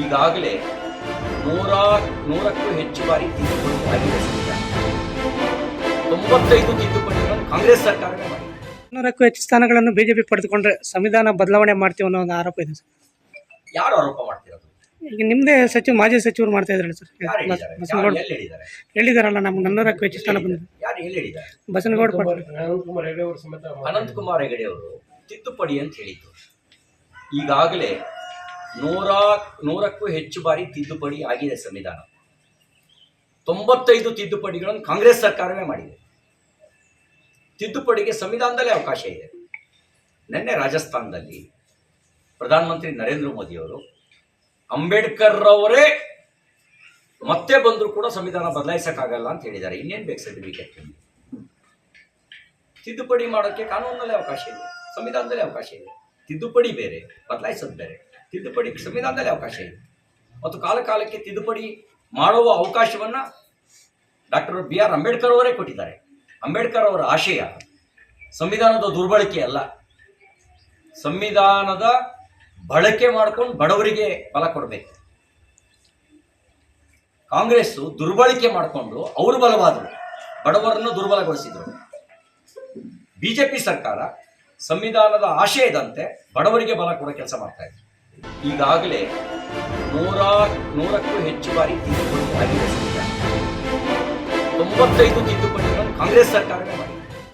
ಈಗಾಗಲೇ ನೂರ ನೂರಕ್ಕೂ ಹೆಚ್ಚು ಬಾರಿ ತಿದ್ದುಪಡಿ ಆಗಿದೆ ತೊಂಬತ್ತೈದು ತಿದ್ದುಪಡಿಗಳನ್ನು ಕಾಂಗ್ರೆಸ್ ಸರ್ಕಾರ ಮಾಡಿದೆ ನೂರಕ್ಕೂ ಹೆಚ್ಚು ಸ್ಥಾನಗಳನ್ನು ಬಿಜೆಪಿ ಪಡೆದುಕೊಂಡ್ರೆ ಸಂವಿಧಾನ ಬದಲಾವಣೆ ಮಾಡ್ತೀವಿ ಅನ್ನೋ ಒಂದು ಆರೋಪ ಇದೆ ಸರ್. ಯಾರು ಆರೋಪ ಮಾಡ್ತಿರೋದು? ಈಗ ನಿಮ್ಮದೇ ಸಚಿವ ಮಾಜಿ ಸಚಿವರು ಮಾಡ್ತಾ ಇದ್ರಲ್ಲ ಸರ್. ಬಸನಗೌಡ. ಹೇಳಿದಾರಲ್ಲ ನಮ್ಗೆ ನನ್ನೂರಕ್ಕೂ ಹೆಚ್ಚು ಸ್ಥಾನ ಬಂದಿದೆ. ಯಾರು ಎಲ್ಲಿ ಹೇಳಿದ್ದಾರೆ? ಬಸನಗೌಡ ಅನಂತಕುಮಾರ್ ಹೆಗಡೆ ಅವರು ತಿದ್ದುಪಡಿ ಅಂತ ಹೇಳಿದ್ರು. ಈಗಾಗಲೇ ನೂರ, ನೂರಕ್ಕೂ ಹೆಚ್ಚು ಬಾರಿ ತಿದ್ದುಪಡಿ ಆಗಿದೆ ಸಂವಿಧಾನ. ತೊಂಬತ್ತೈದು ತಿದ್ದುಪಡಿಗಳನ್ನು ಕಾಂಗ್ರೆಸ್ ಸರ್ಕಾರವೇ ಮಾಡಿದೆ. ತಿದ್ದುಪಡಿಗೆ ಸಂವಿಧಾನದಲ್ಲೇ ಅವಕಾಶ ಇದೆ. ನಿನ್ನೆ ರಾಜಸ್ಥಾನದಲ್ಲಿ ಪ್ರಧಾನಮಂತ್ರಿ ನರೇಂದ್ರ ಮೋದಿಯವರು ಅಂಬೇಡ್ಕರ್ ಅವರೇ ಮತ್ತೆ ಬಂದರೂ ಕೂಡ ಸಂವಿಧಾನ ಬದಲಾಯಿಸಕ್ಕಾಗಲ್ಲ ಅಂತ ಹೇಳಿದ್ದಾರೆ. ಇನ್ನೇನು ಬೇಕು ಸರ್ಟಿಫಿಕೇಟ್ ತಿದ್ದುಪಡಿ ಮಾಡೋಕ್ಕೆ ಕಾನೂನಿನಲ್ಲೇ ಅವಕಾಶ ಇದೆ. ಸಂವಿಧಾನದಲ್ಲೇ ಅವಕಾಶ ಇದೆ. ತಿದ್ದುಪಡಿ ಬೇರೆ, ಬದಲಾಯಿಸೋದು ಬೇರೆ. ತಿದ್ದುಪಡಿ ಸಂವಿಧಾನದಲ್ಲಿ ಅವಕಾಶ ಇದೆ. ಮತ್ತು ಕಾಲ ಕಾಲಕ್ಕೆ ತಿದ್ದುಪಡಿ ಮಾಡುವ ಅವಕಾಶವನ್ನು ಡಾಕ್ಟರ್ ಬಿ ಆರ್ ಅಂಬೇಡ್ಕರ್ ಅವರೇ ಕೊಟ್ಟಿದ್ದಾರೆ. ಅಂಬೇಡ್ಕರ್ ಅವರ ಆಶಯ ಸಂವಿಧಾನದ ದುರ್ಬಳಕೆ ಅಲ್ಲ. ಸಂವಿಧಾನದ ಬಳಕೆ ಮಾಡ್ಕೊಂಡು ಬಡವರಿಗೆ ಫಲ ಕೊಡಬೇಕು. ಕಾಂಗ್ರೆಸ್ಸು ದುರ್ಬಳಕೆ ಮಾಡಿಕೊಂಡು ಅವರು ಬಲವಾದರು, ಬಡವರನ್ನು ದುರ್ಬಲಗೊಳಿಸಿದರು. ಬಿಜೆಪಿ ಸರ್ಕಾರ ಸಂವಿಧಾನದ ಆಶಯದಂತೆ ಬಡವರಿಗೆ ಬಲ ಕೊಡೋ ಕೆಲಸ ಮಾಡ್ತಾ ಇದೆ. ಈಗಾಗಲೇ ನೂರ ನೂರಕ್ಕೂ ಹೆಚ್ಚು ಬಾರಿ ತಿದ್ದುಪಡಿ ಆಗಿದೆ ತೊಂಬತ್ತೈದು ತಿದ್ದುಪಡಿಗಳನ್ನು ಕಾಂಗ್ರೆಸ್ ಸರ್ಕಾರವೇ ಮಾಡಿದೆ.